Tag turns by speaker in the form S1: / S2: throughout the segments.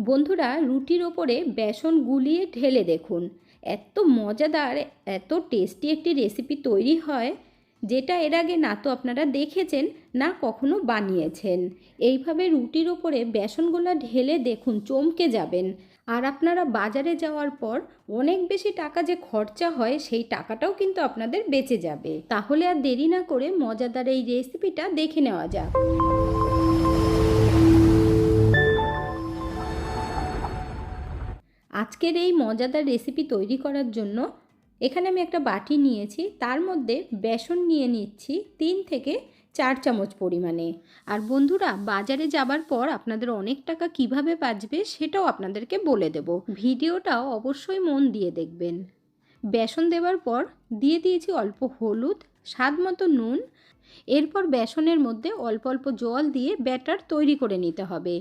S1: বন্ধুরা, রুটির ওপরে বেসন গুলিয়ে ঢেলে দেখুন। এত মজাদার, এত টেস্টি একটি রেসিপি তৈরি হয়, যেটা এর আগে না তো আপনারা দেখেছেন, না কখনো বানিয়েছেন। এইভাবে রুটির ওপরে বেসনগুলো ঢেলে দেখুন, চমকে যাবেন। আর আপনারা বাজারে যাওয়ার পর অনেক বেশি টাকা যে খরচা হয়, সেই টাকাটাও কিন্তু আপনাদের বেঁচে যাবে। তাহলে আর দেরি না করে মজাদার এই রেসিপিটা দেখে নেওয়া যাক। আজকের এই মজাদার রেসিপি তৈরি করার জন্য এখানে আমি একটা বাটি নিয়েছি। তার মধ্যে বেসন নিয়ে নিচ্ছি তিন থেকে চার চামচ পরিমাণে। আর বন্ধুরা, বাজারে যাবার পর আপনাদের অনেক টাকা কীভাবে বাঁচবে সেটাও আপনাদেরকে বলে দেব। ভিডিওটাও অবশ্যই মন দিয়ে দেখবেন। বেসন দেওয়ার পর দিয়ে দিয়েছি অল্প হলুদ, স্বাদ মতো নুন। এরপর বেসনের মধ্যে অল্প অল্প জল দিয়ে ব্যাটার তৈরি করে নিতে হবে।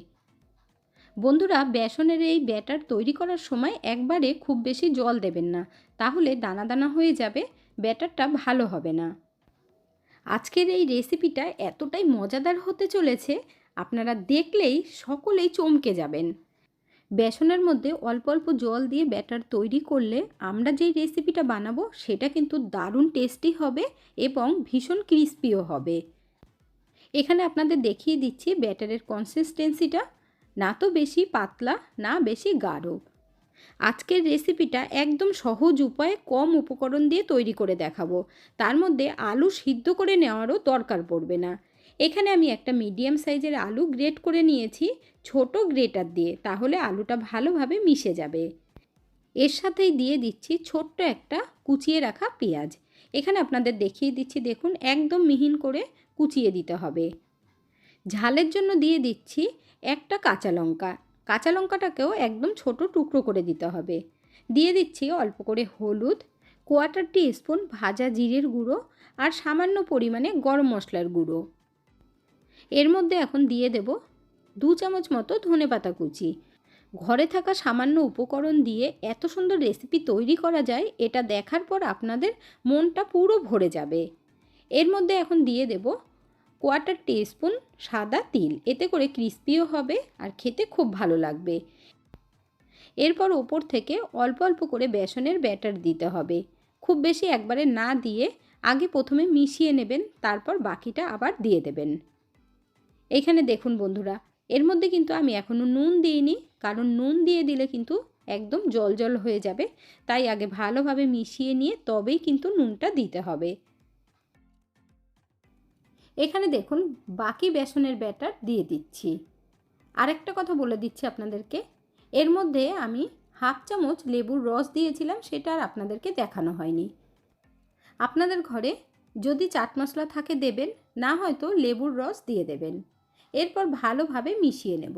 S1: বন্ধুরা, বেসনের এই ব্যাটার তৈরি করার সময় একবারে খুব বেশি জল দেবেন না, তাহলে দানা দানা হয়ে যাবে, ব্যাটারটা ভালো হবে না। আজকের এই রেসিপিটা এতটাই মজাদার হতে চলেছে, আপনারা দেখলেই সকলেই চমকে যাবেন। বেসনের মধ্যে অল্প অল্প জল দিয়ে ব্যাটার তৈরি করলে আমরা যেই রেসিপিটা বানাবো, সেটা কিন্তু দারুণ টেস্টি হবে এবং ভীষণ ক্রিস্পিও হবে। এখানে আপনাদের দেখিয়ে দিচ্ছি ব্যাটারের কনসিস্টেন্সিটা না তো বেশি পাতলা, না বেশি গাঢ়। আজকের রেসিপিটা একদম সহজ উপায়ে কম উপকরণ দিয়ে তৈরি করে দেখাবো। তার মধ্যে আলু সিদ্ধ করে নেওয়ারও দরকার পড়বে না। এখানে আমি একটা মিডিয়াম সাইজের আলু গ্রেট করে নিয়েছি, ছোট গ্রেটার দিয়ে, তাহলে আলুটা ভালোভাবে মিশে যাবে। এর সাথেই দিয়ে দিচ্ছি ছোট্ট একটা কুচিয়ে রাখা পেঁয়াজ। এখানে আপনাদের দেখিয়ে দিচ্ছি, দেখুন, একদম মিহিন করে কুচিয়ে দিতে হবে। ঝালের জন্য দিয়ে দিচ্ছি একটা কাঁচা লঙ্কা। কাঁচা লঙ্কাটাকেও একদম ছোট টুকরো করে দিতে হবে। দিয়ে দিচ্ছি অল্প করে হলুদ কোয়াটার টি স্পুন ভাজা জিরের গুঁড়ো আর সামান্য পরিমাণে গরম মশলার গুঁড়ো। এর মধ্যে এখন দিয়ে দেব দু চামচ মতো ধনে পাতা কুচি। ঘরে থাকা সামান্য উপকরণ দিয়ে এত সুন্দর রেসিপি তৈরি করা যায়, এটা দেখার পর আপনাদের মনটা পুরো ভরে যাবে। এর মধ্যে এখন দিয়ে দেব কোয়াটার টিস্পুন সাদা তিল। এতে করে ক্রিস্পিও হবে আর খেতে খুব ভালো লাগবে। এরপর ওপর থেকে অল্প অল্প করে বেসনের ব্যাটার দিতে হবে। খুব বেশি একবারে না দিয়ে আগে প্রথমে মিশিয়ে নেবেন, তারপর বাকিটা আবার দিয়ে দেবেন। এখানে দেখুন বন্ধুরা, এর মধ্যে কিন্তু আমি এখনও নুন দিইনি, কারণ নুন দিয়ে দিলে কিন্তু একদম জল জল হয়ে যাবে। তাই আগে ভালোভাবে মিশিয়ে নিয়ে তবেই কিন্তু নুনটা দিতে হবে। এখানে দেখুন, বাকি বেসনের ব্যাটার দিয়ে দিচ্ছি। আরেকটা কথা বলে দিচ্ছি আপনাদেরকে। এর মধ্যে আমি হাফ চামচ লেবুর রস দিয়েছিলাম, সেটা আর আপনাদেরকে দেখানো হয়নি। আপনাদের ঘরে যদি চাট মশলা থাকে দেবেন, না হয়তো লেবুর রস দিয়ে দেবেন। এরপর ভালোভাবে মিশিয়ে নেব।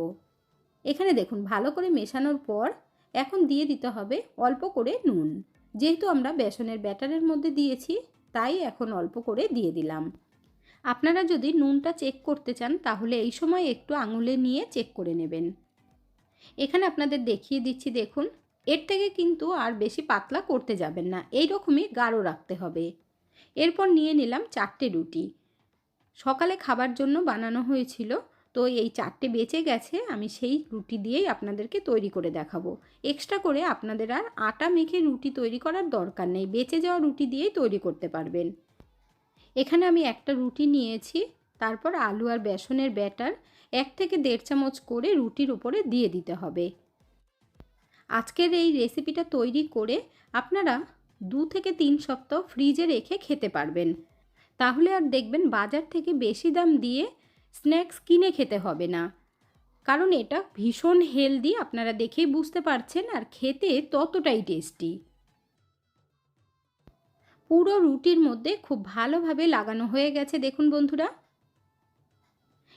S1: এখানে দেখুন, ভালো করে মেশানোর পর এখন দিয়ে দিতে হবে অল্প করে নুন। যেহেতু আমরা বেসনের ব্যাটারের মধ্যে দিয়েছি, তাই এখন অল্প করে দিয়ে দিলাম। আপনারা যদি নুনটা চেক করতে চান, তাহলে এই সময় একটু আঙুলে নিয়ে চেক করে নেবেন। এখানে আপনাদের দেখিয়ে দিচ্ছি, দেখুন। এর থেকে কিন্তু আর বেশি পাতলা করতে যাবেন না এই রকমই গাঢ় রাখতে হবে। এরপর নিয়ে নিলাম চারটে রুটি। সকালে খাবার জন্য বানানো হয়েছিল, তো এই চারটে বেঁচে গেছে, আমি সেই রুটি দিয়েই আপনাদেরকে তৈরি করে দেখাবো। এক্সট্রা করে আপনাদের আর আটা মেখে রুটি তৈরি করার দরকার নেই, বেঁচে যাওয়া রুটি দিয়েই তৈরি করতে পারবেন। এখানে আমি একটা রুটি নিয়েছি, তারপর আলু আর বেসনের ব্যাটার এক থেকে দেড় চামচ করে রুটির উপরে দিয়ে দিতে হবে। আজকের এই রেসিপিটা তৈরি করে আপনারা দু থেকে তিন সপ্তাহ ফ্রিজে রেখে খেতে পারবেন। তাহলে আর দেখবেন বাজার থেকে বেশি দাম দিয়ে স্ন্যাক্স কিনে খেতে হবে না। কারণ এটা ভীষণ হেলদি, আপনারা দেখেই বুঝতে পারছেন, আর খেতে ততটাই টেস্টি। পুরো রুটির মধ্যে খুব ভালোভাবে লাগানো হয়ে গেছে, দেখুন বন্ধুরা।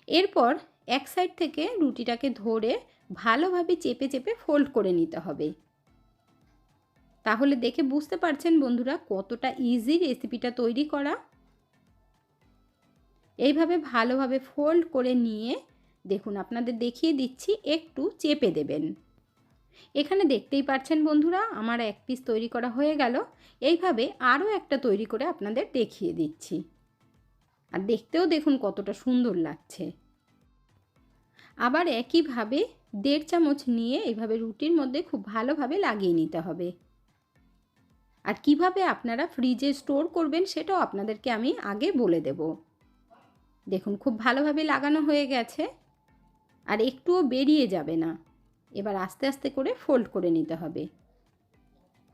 S1: এরপর এক সাইড থেকে রুটিটাকে ধরে ভালোভাবে চেপে চেপে ফোল্ড করে নিতে হবে। তাহলে দেখে বুঝতে পারছেন বন্ধুরা কতটা ইজি রেসিপিটা তৈরি করা। এইভাবে ভালোভাবে ফোল্ড করে নিয়ে, দেখুন আপনাদের দেখিয়ে দিচ্ছি, একটু চেপে দেবেন। এখানে দেখতেই পাচ্ছেন বন্ধুরা, আমার এক পিস তৈরি করা হয়ে গেল। এইভাবে আরও একটা তৈরি করে আপনাদের দেখিয়ে দিচ্ছি। আর দেখতেও দেখুন কতটা সুন্দর লাগছে। আবার একইভাবে দেড় চামচ নিয়ে এইভাবে রুটির মধ্যে খুব ভালোভাবে লাগিয়ে নিতে হবে। আর কীভাবে আপনারা ফ্রিজে স্টোর করবেন সেটাও আপনাদেরকে আমি আগে বলে দেব। দেখুন খুব ভালোভাবে লাগানো হয়ে গেছে। আর একটুও বেরিয়ে যাবে না। এবার আস্তে আস্তে করে ফোল্ড করে নিতে হবে।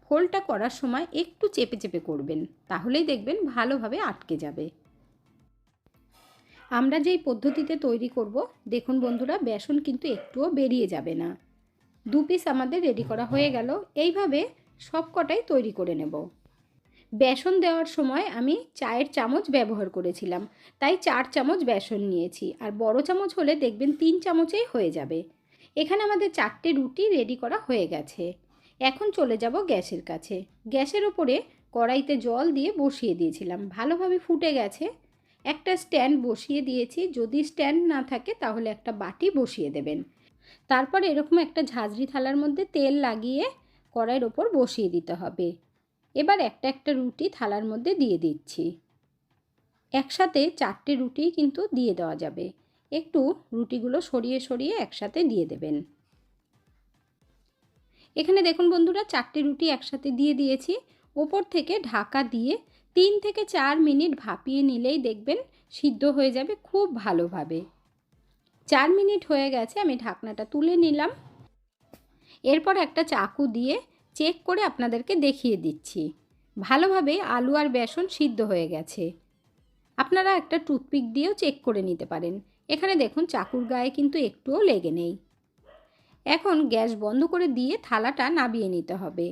S1: ফোল্ডটা করার সময় একটু চেপে চেপে করবেন, তাহলেই দেখবেন ভালোভাবে আটকে যাবে। আমরা যেই পদ্ধতিতে তৈরি করব, দেখুন বন্ধুরা, বেসন কিন্তু একটুও বেরিয়ে যাবে না। দু পিস আমাদের রেডি করা হয়ে গেল, এইভাবে সব কটাই তৈরি করে নেব। বেসন দেওয়ার সময় আমি চায়ের চামচ ব্যবহার করেছিলাম, তাই চার চামচ বেসন নিয়েছি, আর বড় চামচ হলে দেখবেন তিন চামচেই হয়ে যাবে। এখানে আমাদের চারটে রুটি রেডি করা হয়ে গেছে। এখন চলে যাব গ্যাসের কাছে। গ্যাসের ওপরে কড়াইতে জল দিয়ে বসিয়ে দিয়েছিলাম। ভালোভাবে ফুটে গেছে। একটা স্ট্যান্ড বসিয়ে দিয়েছি। যদি স্ট্যান্ড না থাকে তাহলে একটা বাটি বসিয়ে দেবেন। তারপর এরকম একটা ঝাঁঝরি থালার মধ্যে তেল লাগিয়ে কড়াইয়ের ওপর বসিয়ে দিতে হবে। এবার একটা একটা রুটি থালার মধ্যে দিয়ে দিচ্ছি। একসাথে চারটে রুটি কিন্তু দিয়ে দেওয়া যাবে। একটু রুটিগুলো সরিয়ে সরিয়ে একসাথে দিয়ে দেবেন। এখানে দেখুন বন্ধুরা, চারটে রুটি একসাথে দিয়ে দিয়েছি। ওপর থেকে ঢাকা দিয়ে তিন থেকে চার মিনিট ভাপিয়ে নিলেই দেখবেন সিদ্ধ হয়ে যাবে খুব ভালোভাবে। চার মিনিট হয়ে গেছে, আমি ঢাকনাটা তুলে নিলাম। এরপর একটা চাকু দিয়ে চেক করে আপনাদেরকে দেখিয়ে দিচ্ছি। ভালোভাবে আলু আর বেসন সিদ্ধ হয়ে গেছে। আপনারা একটা টুথপিক দিয়েও চেক করে নিতে পারেন। এখানে দেখুন চাকুর গায়ে কিন্তু একটুও লেগে নেই। এখন গ্যাস বন্ধ করে দিয়ে থালাটা নাবিয়ে নিতে হবে।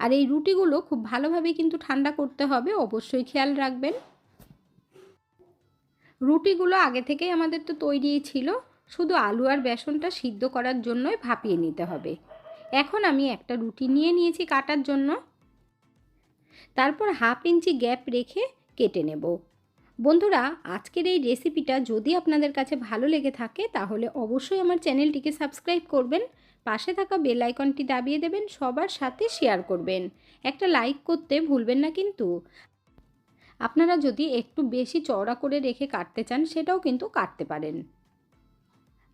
S1: আর এই রুটিগুলো খুব ভালোভাবে কিন্তু ঠান্ডা করতে হবে, অবশ্যই খেয়াল রাখবেন। রুটিগুলো আগে থেকেই আমাদের তো তৈরিই ছিল, শুধু আলু আর বেসনটা সিদ্ধ করার জন্যই ভাপিয়ে নিতে হবে। এখন আমি একটা রুটি নিয়ে নিয়েছি কাটার জন্য। তারপর হাফ ইঞ্চি গ্যাপ রেখে কেটে নেব। বন্ধুরা, আজকের এই রেসিপিটা যদি আপনাদের কাছে ভালো লেগে থাকে, তাহলে অবশ্যই আমার চ্যানেলটিকে সাবস্ক্রাইব করবেন, পাশে থাকা বেল আইকনটি দাবিয়ে দেবেন, সবার সাথে শেয়ার করবেন। একটা লাইক করতে ভুলবেন না কিন্তু। আপনারা যদি একটু বেশি চওড়া করে রেখে কাটতে চান, সেটাও কিন্তু কাটতে পারেন।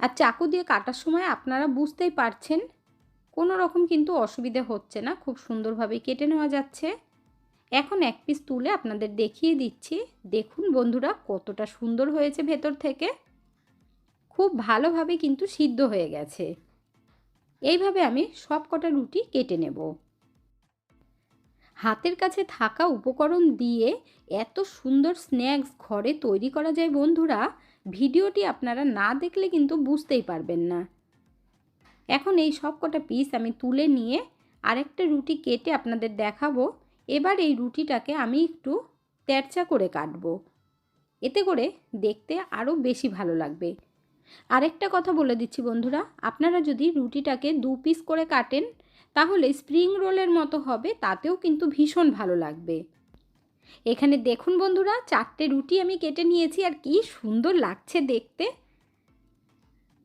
S1: আর চাকু দিয়ে কাটার সময় আপনারা বুঝতেই পারছেন, কোনো রকম কিন্তু অসুবিধে হচ্ছে না, খুব সুন্দরভাবে কেটে নেওয়া যাচ্ছে। এখন এক পিস তুলে আপনাদের দেখিয়ে দিচ্ছি। দেখুন বন্ধুরা, কতটা সুন্দর হয়েছে ভেতর থেকে। খুব ভালোভাবে কিন্তু সিদ্ধ হয়ে গেছে। এইভাবে আমি সব কটা রুটি কেটে নেব। হাতের কাছে থাকা উপকরণ দিয়ে এত সুন্দর স্ন্যাক্স ঘরে তৈরি করা যায় বন্ধুরা, ভিডিওটি আপনারা না দেখলে কিন্তু বুঝতেই পারবেন না। এখন এই সব কটা পিস আমি তুলে নিয়ে আরেকটা রুটি কেটে আপনাদের দেখাবো। এবার এই রুটিটাকে আমি একটু তেরচা করে কাটবো। এতে করে দেখতে আরও বেশি ভালো লাগবে। আরেকটা কথা বলে দিচ্ছি বন্ধুরা, আপনারা যদি রুটিটাকে দু পিস করে কাটেন, তাহলে স্প্রিং রোলের মতো হবে, তাতেও কিন্তু ভীষণ ভালো লাগবে। এখানে দেখুন বন্ধুরা, চারটে রুটি আমি কেটে নিয়েছি, আর কি সুন্দর লাগছে দেখতে।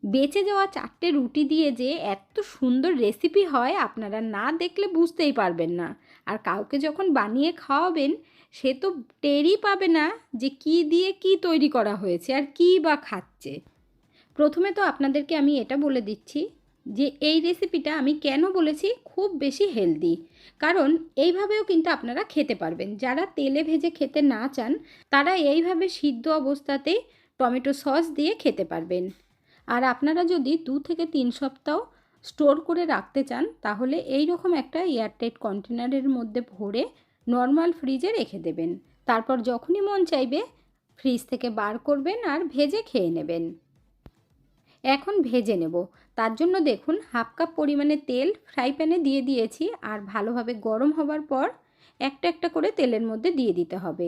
S1: বেঁচে যাওয়া চারটে রুটি দিয়ে যে এত সুন্দর রেসিপি হয়, আপনারা না দেখলে বুঝতেই পারবেন না। আর কাউকে যখন বানিয়ে খাওয়াবেন, সে তো টেরই পাবে না যে কি দিয়ে কি তৈরি করা হয়েছে আর কি বা খাচ্ছে। প্রথমে তো আপনাদেরকে আমি এটা বলে দিচ্ছি যে এই রেসিপিটা আমি কেন বলেছি? খুব বেশি হেলদি কারণ এইভাবেও কিন্তু আপনারা খেতে পারবেন। যারা তেলে ভেজে খেতে না চান, তারা এইভাবে সিদ্ধ অবস্থাতেই টমেটো সস দিয়ে খেতে পারবেন। আর আপনারা যদি দু থেকে তিন সপ্তাহ স্টোর করে রাখতে চান, তাহলে এই রকম একটা এয়ারটাইট কন্টেনারের মধ্যে ভরে নর্মাল ফ্রিজে রেখে দেবেন। তারপর যখনই মন চাইবে, ফ্রিজ থেকে বার করবেন আর ভেজে খেয়ে নেবেন। এখন ভেজে নেব। তার জন্য দেখুন, হাফ কাপ পরিমাণে তেল ফ্রাই প্যানে দিয়ে দিয়েছি আর ভালোভাবে গরম হবার পর একটা একটা করে তেলের মধ্যে দিয়ে দিতে হবে।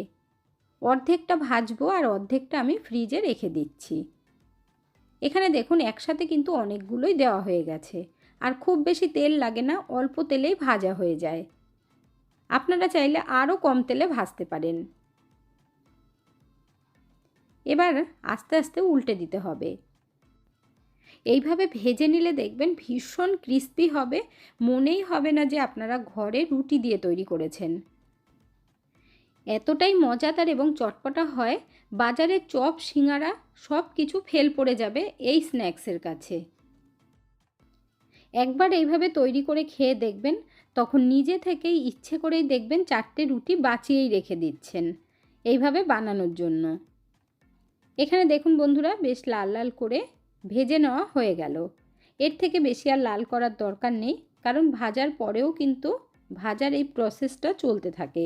S1: অর্ধেকটা ভাজবো আর অর্ধেকটা আমি ফ্রিজে রেখে দিচ্ছি। এখানে দেখুন একসাথে কিন্তু অনেকগুলোই দেওয়া হয়ে গেছে। আর খুব বেশি তেল লাগে না, অল্প তেলেই ভাজা হয়ে যায়। আপনারা চাইলে আরও কম তেলে ভাজতে পারেন। এবার আস্তে আস্তে উল্টে দিতে হবে। এইভাবে ভেজে নিলে দেখবেন ভীষণ ক্রিস্পি হবে, মনেই হবে না যে আপনারা ঘরে রুটি দিয়ে তৈরি করেছেন। এতটাই মজাদার এবং চটপটা হয়, বাজারে চপ, সিঙ্গারা সব কিছু ফেল পড়ে যাবে এই স্ন্যাক্সের কাছে। একবার এইভাবে তৈরি করে খেয়ে দেখবেন, তখন নিজে থেকেই ইচ্ছে করেই দেখবেন চারটে রুটি বাঁচিয়েই রেখে দিচ্ছেন, এইভাবে বানানোর জন্য। এখানে দেখুন বন্ধুরা, বেশ লাল লাল করে ভেজে নেওয়া হয়ে গেল। এর থেকে বেশি আর লাল করার দরকার নেই, কারণ ভাজার পরেও কিন্তু ভাজার এই প্রসেসটা চলতে থাকে।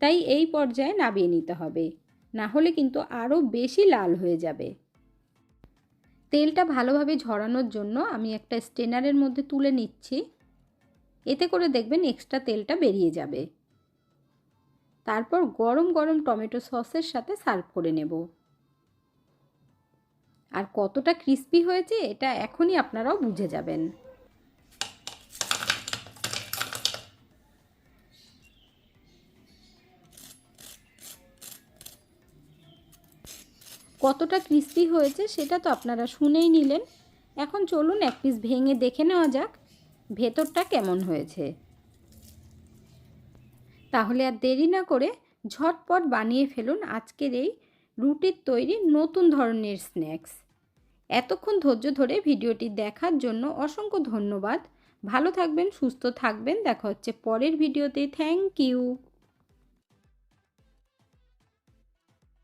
S1: তাই এই পর্যায়ে নামিয়ে নিতে হবে। না হলে কিন্তু আরও বেশি লাল হয়ে যাবে। তেলটা ভালোভাবে ঝরানোর জন্য আমি একটা স্টেনারের মধ্যে তুলে নিচ্ছি। এতে করে দেখবেন এক্সট্রা তেলটা বেরিয়ে যাবে। তারপর গরম গরম টমেটো সসের সাথে সার্ভ করে নেব। আর কতটা ক্রিস্পি হয়েছে এটা এখনই আপনারাও বুঝে যাবেন। কতটা ক্রিস্পি হয়েছে সেটা তো আপনারা শুনেই নিলেন। এখন চলুন এক পিস ভেঙে দেখে নেওয়া যাক, ভেতরটা কেমন হয়েছে। তাহলে আর দেরি না করে ঝটপট বানিয়ে ফেলুন আজকের এই রুটির তৈরি নতুন ধরনের স্ন্যাক্স এতক্ষণ ধৈর্য ধরে ভিডিওটি দেখার জন্য অসংখ্য ধন্যবাদ। ভালো থাকবেন, সুস্থ থাকবেন। দেখা হচ্ছে পরের ভিডিওতে। Thank you